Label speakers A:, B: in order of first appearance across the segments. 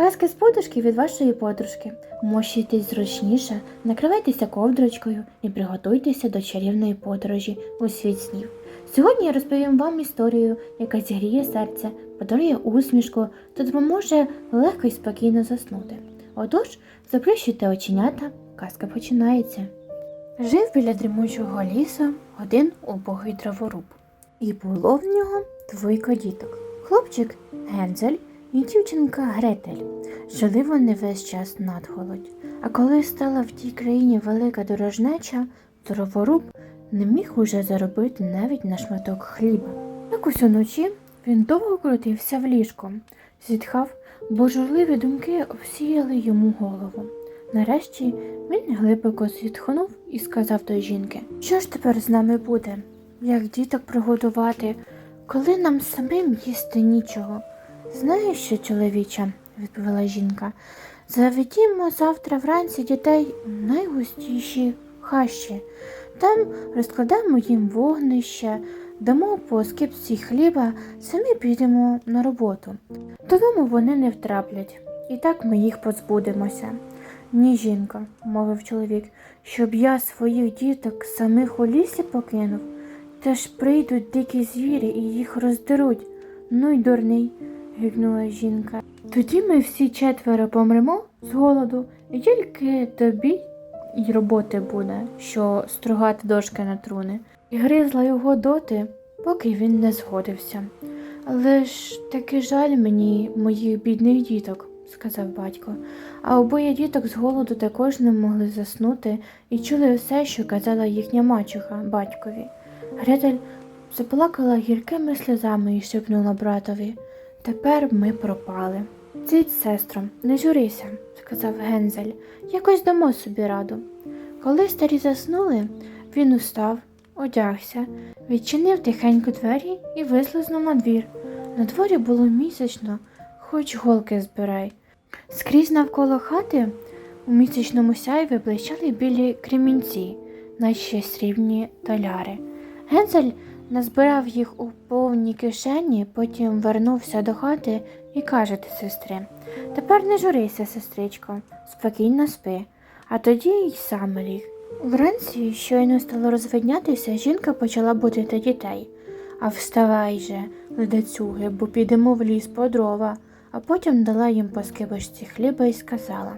A: Казки з подушки від вашої подружки. Мощуйтесь зручніше, накривайтеся ковдрочкою і приготуйтеся до чарівної подорожі у світ снів. Сьогодні я розповім вам історію, яка зігріє серце, подарує усмішку та допоможе легко і спокійно заснути. Отож, заплющуйте оченята, казка починається. Жив біля дрімучого лісу один убогий траворуб. І було в нього двойко діток. Хлопчик Гензель і дівчинка Гретель. Жили вони весь час надголодь. А коли стала в тій країні велика дорожнеча, траворуб не міг уже заробити навіть на шматок хліба. Якось уночі він довго крутився в ліжку, зітхав, бо журливі думки обсіяли йому голову. Нарешті він глибоко зітхнув і сказав до жінки: Що ж тепер з нами буде? Як діток прогодувати, коли нам самим їсти нічого? Знаєш що, чоловіче, відповіла жінка, заведімо завтра вранці дітей у найгустіші хащі. Там розкладемо їм вогнище, дамо по скипці хліба, самі підемо на роботу. Додому вони не втраплять, і так ми їх позбудемося. Ні, жінка, мовив чоловік, щоб я своїх діток самих у лісі покинув, та ж прийдуть дикі звірі і їх роздеруть. Ну й дурний, гикнула жінка. Тоді ми всі четверо помремо з голоду, і тільки тобі й роботи буде, що стругати дошки на труни. І гризла його доти, поки він не згодився. Але ж таки жаль мені моїх бідних діток, сказав батько. А обоє діток з голоду також не могли заснути і чули все, що казала їхня мачуха батькові. Гретель заплакала гіркими сльозами і шепнула братові. Тепер ми пропали. Цить, сестро, не журися, сказав Гензель, якось дамо собі раду. Коли старі заснули, він устав, одягся, відчинив тихенько двері і вислизнув на двір. На дворі було місячно, хоч голки збирай. Скрізь навколо хати у місячному сяйві блищали білі кремінці, наче срібні таляри. Гензель назбирав їх у повні кишені, потім вернувся до хати і каже до сестри Тепер не журися, сестричко, спокійно спи, а тоді й сам ліг. Вранці щойно стало розвиднятися, жінка почала будити дітей. А вставай же, ледацюги, бо підемо в ліс по дрова, а потім дала їм по скибочці хліба і сказала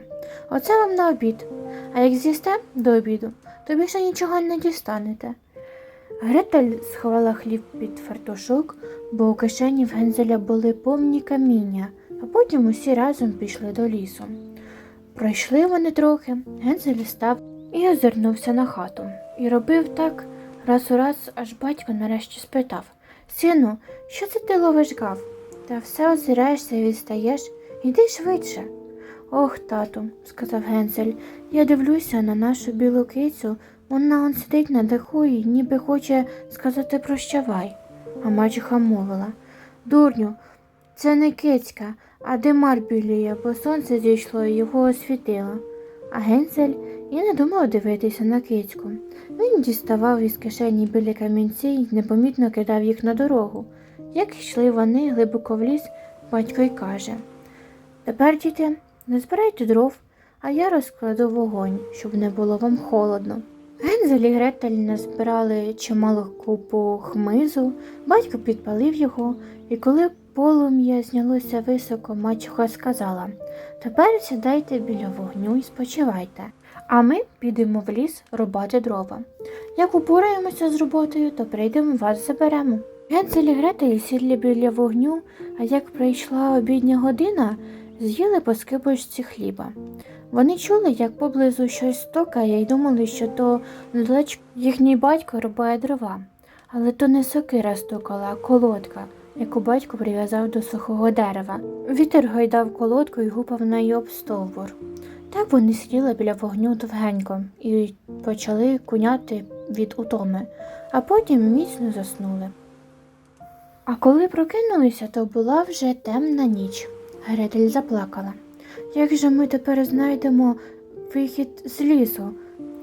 A: Оце вам на обід, а як з'їсте до обіду, то більше нічого не дістанете. Гретель сховала хліб під фартушок, бо у кишені в Гензеля були повні каміння, а потім усі разом пішли до лісу. Пройшли вони трохи, Гензель став і озирнувся на хату. І робив так раз у раз, аж батько нарешті спитав Сину, що це ти ловиш гав? Та все озираєшся і відстаєш, іди швидше. Ох, тату, сказав Гензель, я дивлюся на нашу білу кицю, вона он сидить на даху і ніби хоче сказати прощавай. А мачуха мовила Дурню, це не кицька, а димар біліє, бо сонце зійшло і його освітило. А Гензель і не думав дивитися на кицьку. Він діставав із кишені білі камінці і непомітно кидав їх на дорогу. Як йшли вони глибоко в ліс, батько й каже Тепер, діти, не збирайте дров, а я розкладу вогонь, щоб не було вам холодно. Гензель і Гретель назбирали чимало купу хмизу, батько підпалив його, і коли полум'я знялося високо, мачуха сказала Тепер сідайте біля вогню і спочивайте, а ми підемо в ліс рубати дрова. Як упораємося з роботою, то прийдемо вас заберемо. Гензель і Гретель сіли біля вогню, а як прийшла обідня година, з'їли по скибочці хліба. Вони чули, як поблизу щось стокає, і думали, що то недалечко їхній батько рубає дрова. Але то не сокира стукала, а колодка, яку батько прив'язав до сухого дерева. Вітер гойдав колодку і гупав нею об стовбур. Так вони сиділи біля вогню довгенько і почали куняти від утоми, а потім міцно заснули. А коли прокинулися, то була вже темна ніч. Гретель заплакала. Як же ми тепер знайдемо вихід з лісу?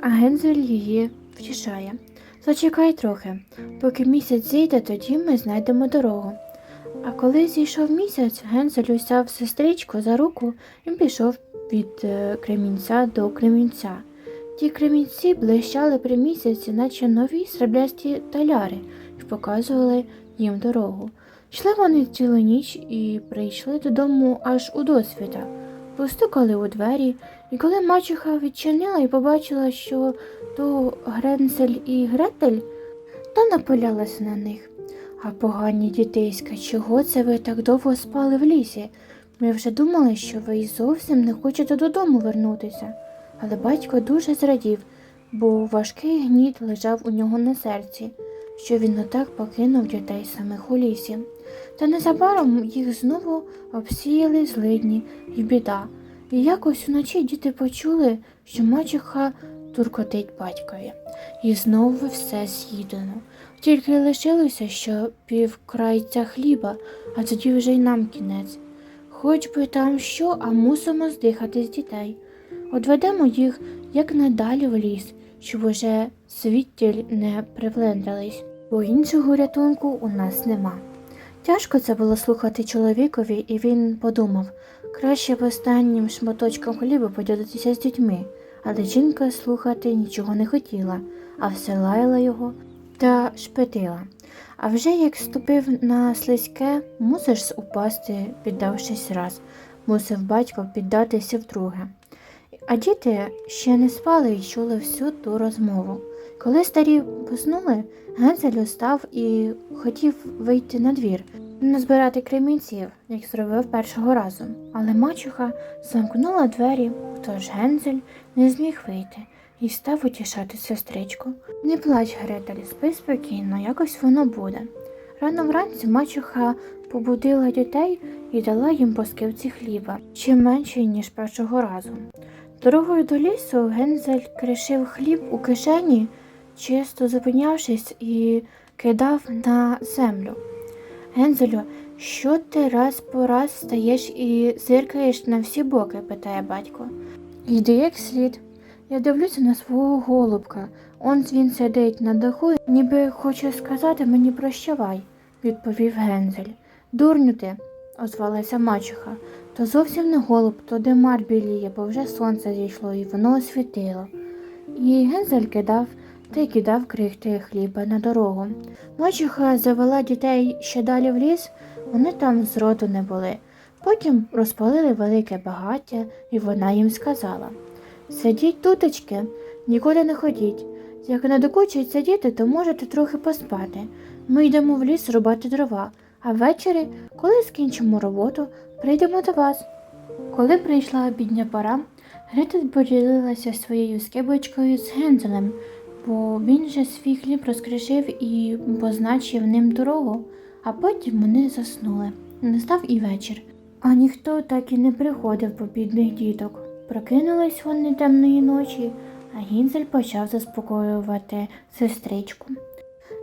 A: А Гензель її втішає. Зачекай трохи, поки місяць зійде, тоді ми знайдемо дорогу. А коли зійшов місяць, Гензель узяв сестричку за руку і пішов від е, кремінця до кремінця. Ті кремінці блищали при місяці, наче нові сріблясті таляри, і показували їм дорогу. Йшли вони цілу ніч і прийшли додому аж у досвіта. Постукали у двері, і коли мачуха відчинила і побачила, що то Гренцель і Гретель, то наполялася на них. А погані дітейська, чого це ви так довго спали в лісі? Ми вже думали, що ви й зовсім не хочете додому вернутися. Але батько дуже зрадів, бо важкий гніт лежав у нього на серці, що він отак покинув дітей самих у лісі. Та незабаром їх знову обсіяли злидні й біда. І якось вночі діти почули, що мачуха туркотить батькові. І знову все з'їдено. Тільки лишилося, що півкрайця хліба, а тоді вже й нам кінець. Хоч би там що, а мусимо здихати з дітей. Одведемо їх якнайдалі в ліс, щоб уже світтіль не привлендрались, бо іншого рятунку у нас нема. Тяжко це було слухати чоловікові, і він подумав, краще б останнім шматочком хліба поділитися з дітьми, але жінка слухати нічого не хотіла, а все лаяла його та шпетила. А вже як ступив на слизьке, мусиш упасти, піддавшись раз, мусив батько піддатися вдруге. А діти ще не спали і чули всю ту розмову. Коли старі поснули, Гензель устав і хотів вийти на двір, назбирати кремінців, як зробив першого разу. Але мачуха замкнула двері, тож Гензель не зміг вийти і став утішати сестричку. Не плач, Гретель, спи спокійно, якось воно буде. Рано вранці мачуха побудила дітей і дала їм по скивці хліба, чим менше, ніж першого разу. Дорогою до лісу Гензель кришив хліб у кишені, чисто зупинявшись і кидав на землю. Гензелю, що ти раз по раз стаєш і зиркаєш на всі боки? питає батько. Йди як слід. Я дивлюся на свого голубка. Он він сидить на даху, ніби хоче сказати мені прощавай, відповів Гензель. Дурню ти, озвалася мачуха. То зовсім не голуб, то димар біліє, бо вже сонце зійшло і воно освітило. І Гензель кидав та й кидав крихти хліба на дорогу. Мачуха завела дітей ще далі в ліс, вони там зроду не були. Потім розпалили велике багаття, і вона їм сказала Сидіть тутечки, нікуди не ходіть. Як надокучить сидіти, то можете трохи поспати. Ми йдемо в ліс рубати дрова, а ввечері, коли скінчимо роботу, прийдемо до вас. Коли прийшла обідня пора, Гретель поділилася своєю скибочкою з Гензелем, бо він же свій хліб розкришив і позначив ним дорогу, а потім вони заснули. Настав і вечір, а ніхто так і не приходив по бідних діток. Прокинулись вони темної ночі, а Гінзель почав заспокоювати сестричку.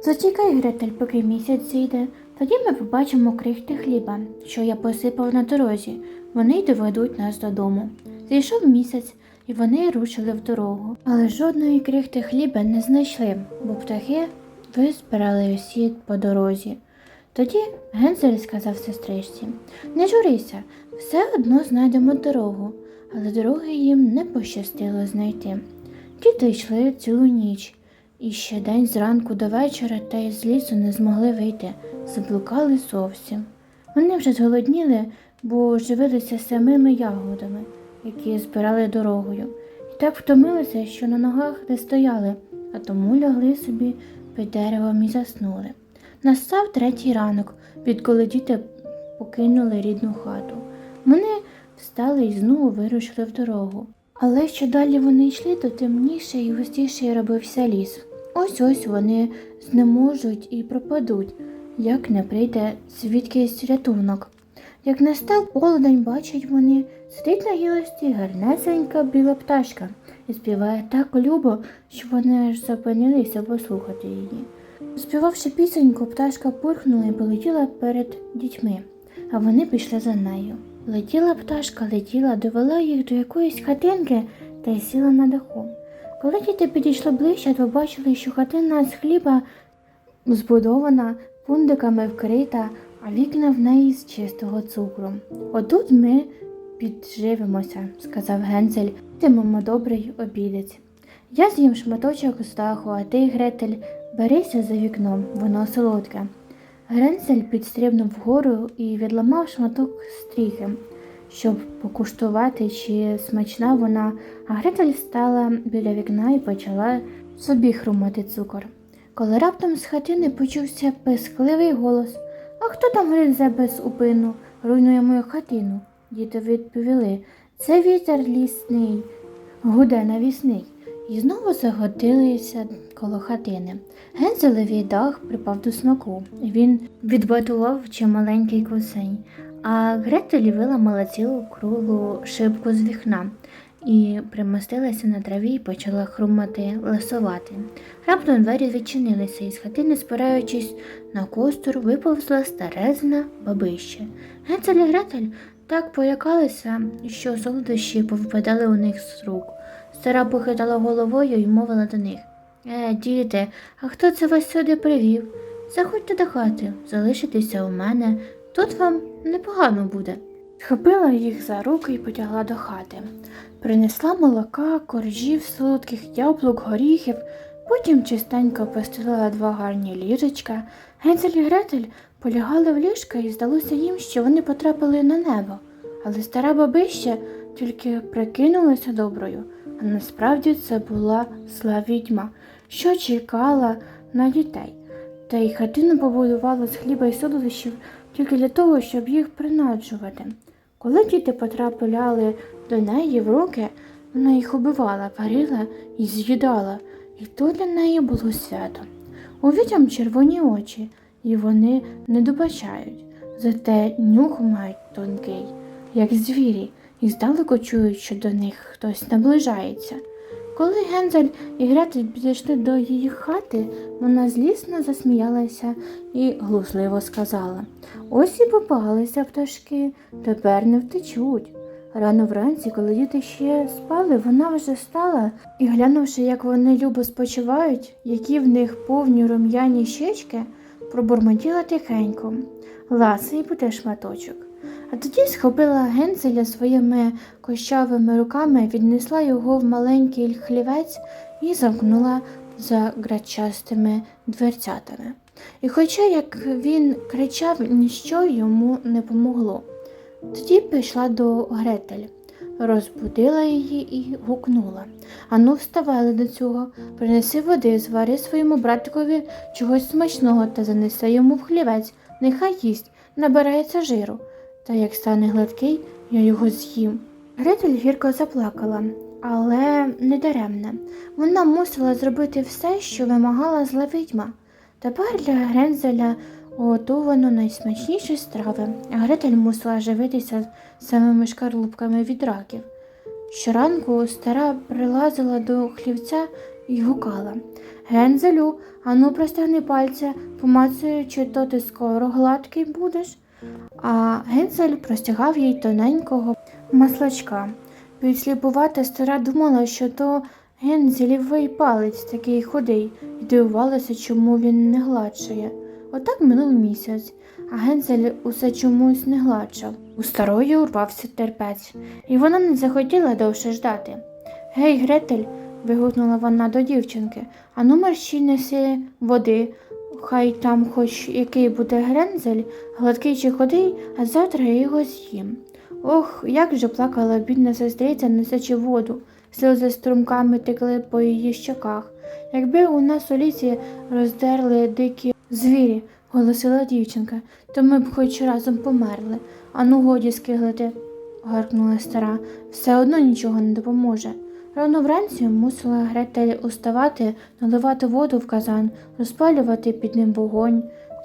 A: Зачекай, Гретель, поки місяць зійде, тоді ми побачимо крихти хліба, що я посипав на дорозі. Вони й доведуть нас додому. Зійшов місяць, і вони рушили в дорогу. Але жодної крихти хліба не знайшли, бо птахи визбирали усі по дорозі. Тоді Гензель сказав сестричці Не журися, все одно знайдемо дорогу, але дороги їм не пощастило знайти. Діти йшли цілу ніч, і ще день зранку до вечора та й з лісу не змогли вийти, заблукали зовсім. Вони вже зголодніли, бо живилися самими ягодами, які збирали дорогою, і так втомилися, що на ногах не стояли, а тому лягли собі під деревом і заснули. Настав третій ранок, відколи діти покинули рідну хату. Вони встали і знову вирушили в дорогу. Але що далі вони йшли, то темніше і густіше робився ліс. Ось ось вони знеможуть і пропадуть, як не прийде звідкись рятунок. Як настав полудень, бачать вони, сидить на гілості гарнесенька біла пташка і співає так любо, що вони аж зупинилися послухати її. Співавши пісеньку, пташка пурхнула і полетіла перед дітьми, а вони пішли за нею. Летіла пташка, летіла, довела їх до якоїсь хатинки та й сіла на даху. Коли діти підійшли ближче, то бачили, що хатина з хліба збудована, пундиками вкрита, а вікна в неї з чистого цукру. Отут ми підживемося, сказав Гензель, ти, мамо, добрий обідець. Я з'їм шматочок з даху, а ти, Гретель, берися за вікном, воно солодке. Гренцель підстрибнув вгору і відламав шматок стріхи, щоб покуштувати, чи смачна вона, а Гретель стала біля вікна і почала собі хрумати цукор. Коли раптом з хатини почувся пискливий голос А хто там гризе без упину, руйнує мою хатину? Діти відповіли Це вітер лісний, гуде навісний. І знову заготилися коло хатини. Гензелевий дах припав до смаку. Він відбатував чималенький кусень, а Гретель виламала цілу круглу шибку з вікна і примостилася на траві і почала хрумати, ласувати. Раптом двері відчинилися, і з хатини, спираючись на костур, виповзла старезна бабище. Генцель і Гретель так полякалися, що солодощі повипадали у них з рук. Стара похитала головою і мовила до них Е, діти, а хто це вас сюди привів? Заходьте до хати, залишитеся у мене, тут вам непогано буде. Схопила їх за руки і потягла до хати. Принесла молока, коржів, солодких яблук, горіхів, потім чистенько постелила два гарні ліжечка. Гензель і Гретель полягали в ліжка і здалося їм, що вони потрапили на небо. Але стара бабища тільки прикинулася доброю, а насправді це була зла відьма, що чекала на дітей. Та й хатину побудувала з хліба і солодощів тільки для того, щоб їх принаджувати. Коли діти потрапляли до неї в руки, вона їх убивала, варила і з'їдала, і то для неї було свято. У вітям червоні очі, і вони не добачають, зате нюх мають тонкий, як звірі, і здалеку чують, що до них хтось наближається. Коли Гензель і Гретель підійшли до її хати, вона злісно засміялася і глузливо сказала Ось і попалися пташки, тепер не втечуть. Рано вранці, коли діти ще спали, вона вже встала і, глянувши, як вони любо спочивають, які в них повні рум'яні щечки, пробурмотіла тихенько. Ласий буде шматочок. А тоді схопила Гензеля своїми кощавими руками, віднесла його в маленький хлівець і замкнула за грачастими дверцятами. І хоча, як він кричав, ніщо йому не помогло. Тоді пішла до Гретель, розбудила її і гукнула. Ану, вставай до цього, принеси води, звари своєму братикові чогось смачного та занеси йому в хлівець, нехай їсть, набирається жиру. Та як стане гладкий, я його з'їм. Гретель гірко заплакала, але не даремне. Вона мусила зробити все, що вимагала зла відьма. Тепер для Грензеля готовано найсмачніші страви, а Гретель мусила живитися самими шкарлупками від раків. Щоранку стара прилазила до хлівця і гукала Гензелю, ану простягни пальця, помацуючи, то ти скоро гладкий будеш. А Гензель простягав їй тоненького маслачка. Підсліпувата стара думала, що то Гензелівий палець такий худий, і дивувалася, чому він не гладшає. Отак минув місяць, а Гензель усе чомусь не гладшав. У старої урвався терпець, і вона не захотіла довше ждати. Гей, Гретель, вигукнула вона до дівчинки, а ну мерщій неси води. Хай там хоч який буде грензель, гладкий чи худий, а завтра я його з'їм. Ох, як же плакала бідна сестриця, несучи воду, сльози струмками текли по її щоках. Якби у нас у лісі роздерли дикі звірі, голосила дівчинка, то ми б хоч разом померли. Ану годі скиглити, гаркнула стара, все одно нічого не допоможе. Рано вранці мусила Гретель уставати, наливати воду в казан, розпалювати під ним вогонь.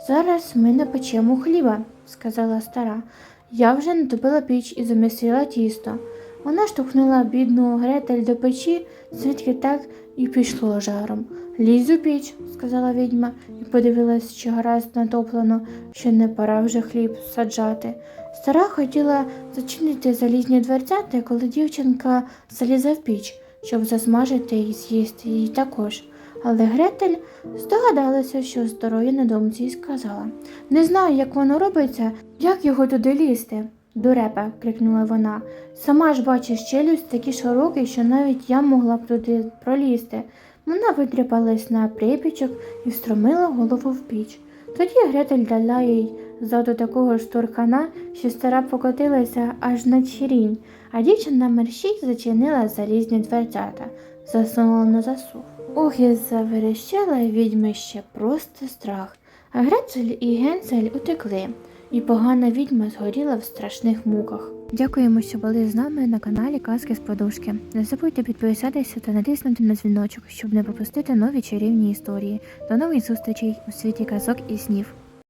A: Зараз ми напечемо хліба, сказала стара. Я вже натопила піч і замісила тісто. Вона штовхнула бідну Гретель до печі, звідки так і пішло жаром. Лізь у піч, сказала відьма і подивилась, чи гаразд натоплено, що не пора вже хліб саджати. Стара хотіла зачинити залізні дверцята, коли дівчинка залізла в піч, щоб засмажити і з'їсти її також. Але Гретель здогадалася, що здоров'я на думці і сказала: Не знаю, як воно робиться, як його туди лізти. Дурепа, крикнула вона. Сама ж бачиш, челюсть такі широкі, що навіть я могла б туди пролізти. Вона витріпалась на припічок і встромила голову в піч. Тоді Гретель дала їй ззаду такого ж туркана, що стара покотилася аж на чирінь, а дівчина мерщій зачинила залізні дверцята, засунула на засув. Ох, і заверещала відьми ще просто страх. А Грецель і Генцель утекли, і погана відьма згоріла в страшних муках. Дякуємо, що були з нами на каналі Казки з Подушки. Не забудьте підписатися та натиснути на дзвіночок, щоб не пропустити нові чарівні історії. До нових зустрічей у світі казок і снів.